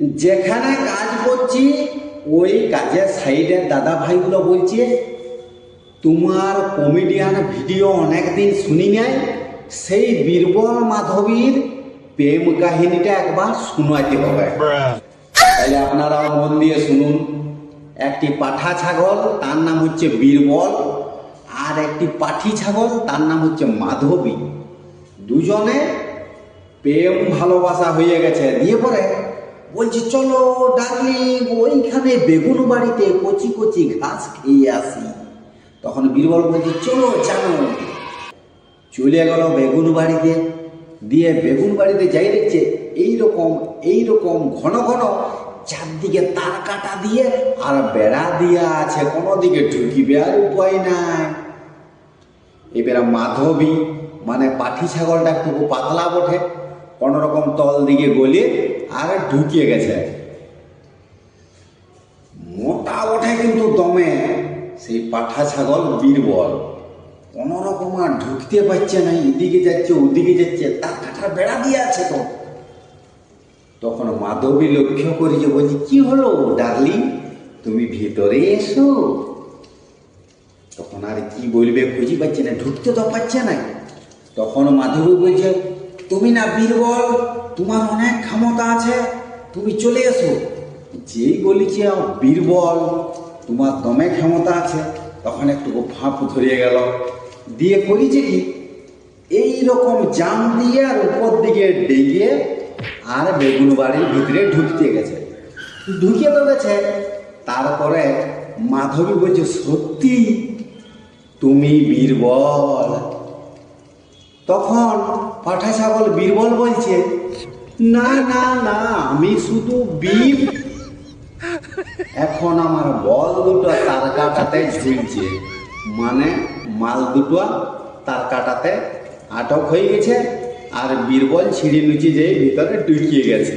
যেখানে কাজ করছি, ওই কাজের সাইডের দাদা ভাইগুলো বলছে, তোমার কমেডিয়ান ভিডিও অনেকদিন শুনি নাই? সেই বীরবল মাধবীর প্রেম কাহিনীটা একবার শোনাতে হবে। তাহলে আপনারা মন দিয়ে শুনুন, একটি পাঠা ছাগল, তার নাম হচ্ছে বীরবল, আর একটি পাঠি ছাগল, তার নাম হচ্ছে মাধবী। দুজনে প্রেম ভালোবাসা হয়ে গেছে। দিয়ে পরে বলছি, চলো ডার্লিং ওইখানে বেগুন বাড়িতে কচি কচি ঘাস খেয়ে আসি। তখন বীরবল বলছে, চলো জানো চলে গেল বেগুন বাড়িতে। দিয়ে বেগুন বাড়িতে যাই দেখছে, এইরকম এইরকম ঘন ঘন চারদিকে তার কাটা দিয়ে আর বেড়া দিয়া আছে কোনো দিকে ঢুকিবে আর উপায় নাই। এবারে মাধবী মানে পাঠি ছাগলটা একটু পাতলা বটে। কোনো রকম তল দিকে গলিয়ে আর ঢুকিয়ে গেছে। মোটা ওঠে কিন্তু দমে সেই পাঠা ছাগল বীরবল। কোনো রকম আর ঢুকতে পারছে না, এদিকে যাচ্ছে, ওদিকে যাচ্ছে, তার কাঠার বেড়া দিয়ে আছে তো। তখন মাধবী লক্ষ্য করে যে বলছি, কি হলো, ডার্লিং? তুমি ভিতরে এসো। তখন আর কি বলবে খুঁজি পাচ্ছে না, ঢুকতে তো পারছে না। তখন মাধবী বলছে তুমি না বীরবল, তোমার অনেক ক্ষমতা আছে, তুমি চলে এসো। যেই বলিছে বীরবল, তোমার দমে ক্ষমতা আছে, তখন একটু ফাঁপ ধরিয়ে গেল। দিয়ে করেছে কি এই রকম জাম দিয়ে আর উপর দিকে ডেগিয়ে আর বেগুন বাড়ির ভিতরে ঢুকতে গেছে। ঢুকিয়ে তো গেছে। তারপরে মাধবী বলছে, সত্যি? তুমি বীরবল? তখন পাঠা ছাগল, বীরবল বলছে, না না না, আমি শুধু বীর। এখন আমার বল দুটো তার কাটাতে ঝুলছে। মানে মাল দুটো তার কাটাতে আটক হয়ে গেছে, আর বীরবল ছিঁড়ে নুচি যেয়ে ভিতরে ঢুকিয়ে গেছে।